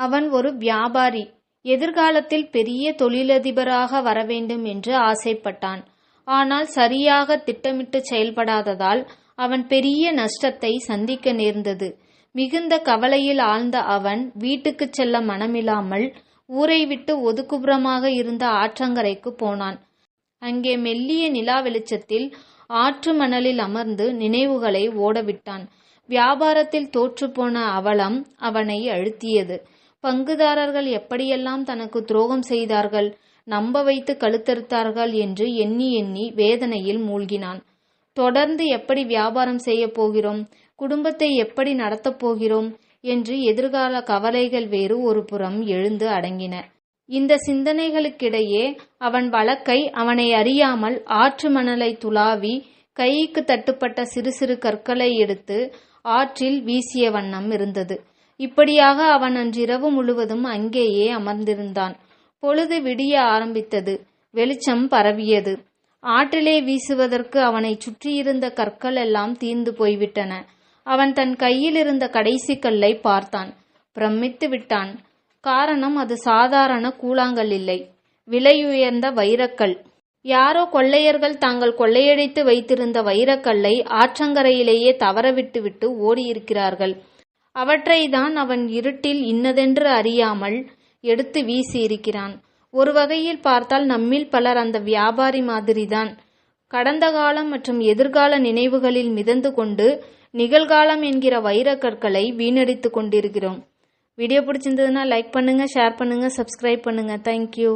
அவன் ஒரு வியாபாரி. எதிர்காலத்தில் பெரிய தொழிலதிபராக வரவேண்டும் என்று ஆசைப்பட்டான். ஆனால் சரியாக திட்டமிட்டு செயல்படாததால் அவன் பெரிய நஷ்டத்தை சந்திக்க நேர்ந்தது. மிகுந்த கவலையில் ஆழ்ந்த அவன் வீட்டுக்கு செல்ல மனமில்லாமல் ஊரை விட்டு ஒதுக்குபுறமாக இருந்த ஆற்றங்கரைக்கு போனான். அங்கே மெல்லிய நிலா வெளிச்சத்தில் ஆற்று மணலில் அமர்ந்து நினைவுகளை ஓடவிட்டான். வியாபாரத்தில் தோற்றுப்போன அவலம் அவனை அழுத்தியது. பங்குதாரர்கள் எப்படியெல்லாம் தனக்கு துரோகம் செய்தார்கள் நம்ப வைத்து கழுத்தறுத்தார்கள் என்று எண்ணி எண்ணி வேதனையில் மூழ்கினான். தொடர்ந்து எப்படி வியாபாரம் செய்ய போகிறோம் குடும்பத்தை எப்படி நடத்தப் போகிறோம் என்று எதிர்கால கவலைகள் வேறு ஒரு புறம் எழுந்து அடங்கின. இந்த சிந்தனைகளுக்கிடையே அவன் வழக்கை அவனை அறியாமல் ஆற்று மணலை துளாவி கைக்கு தட்டுப்பட்ட சிறு சிறு கற்களை எடுத்து ஆற்றில் வீசிய வண்ணம் இருந்தது. இப்படியாக அவன் அன்றிரவு முழுவதும் அங்கேயே அமர்ந்திருந்தான். பொழுது விடிய ஆரம்பித்தது. வெளிச்சம் பரவியது. ஆற்றிலே வீசுவதற்கு அவனை சுற்றியிருந்த கற்கள் எல்லாம் தீர்ந்து போய்விட்டன. அவன் தன் கையில் இருந்த கடைசி கல்லை பார்த்தான். பிரமித்து விட்டான். காரணம் அது சாதாரண கூழாங்கல் இல்லை. விலையுயர்ந்த வைரக்கல். யாரோ கொள்ளையர்கள் தாங்கள் கொள்ளையடித்து வைத்திருந்த வைரக்கல்லை ஆற்றங்கரையிலேயே தவறவிட்டுவிட்டு ஓடியிருக்கிறார்கள். அவற்றை தான் அவன் இருட்டில் இன்னதென்று அறியாமல் எடுத்து வீசியிருக்கிறான். ஒரு வகையில் பார்த்தால் நம்மில் பலர் அந்த வியாபாரி மாதிரிதான். கடந்த காலம் மற்றும் எதிர்கால நினைவுகளில் மிதந்து கொண்டு நிகழ்காலம் என்கிற வைரக்கற்களை வீணடித்து கொண்டிருக்கிறோம். வீடியோ பிடிச்சிருந்ததுன்னா லைக் பண்ணுங்க ஷேர் பண்ணுங்க சப்ஸ்கிரைப் பண்ணுங்க. தேங்க்யூ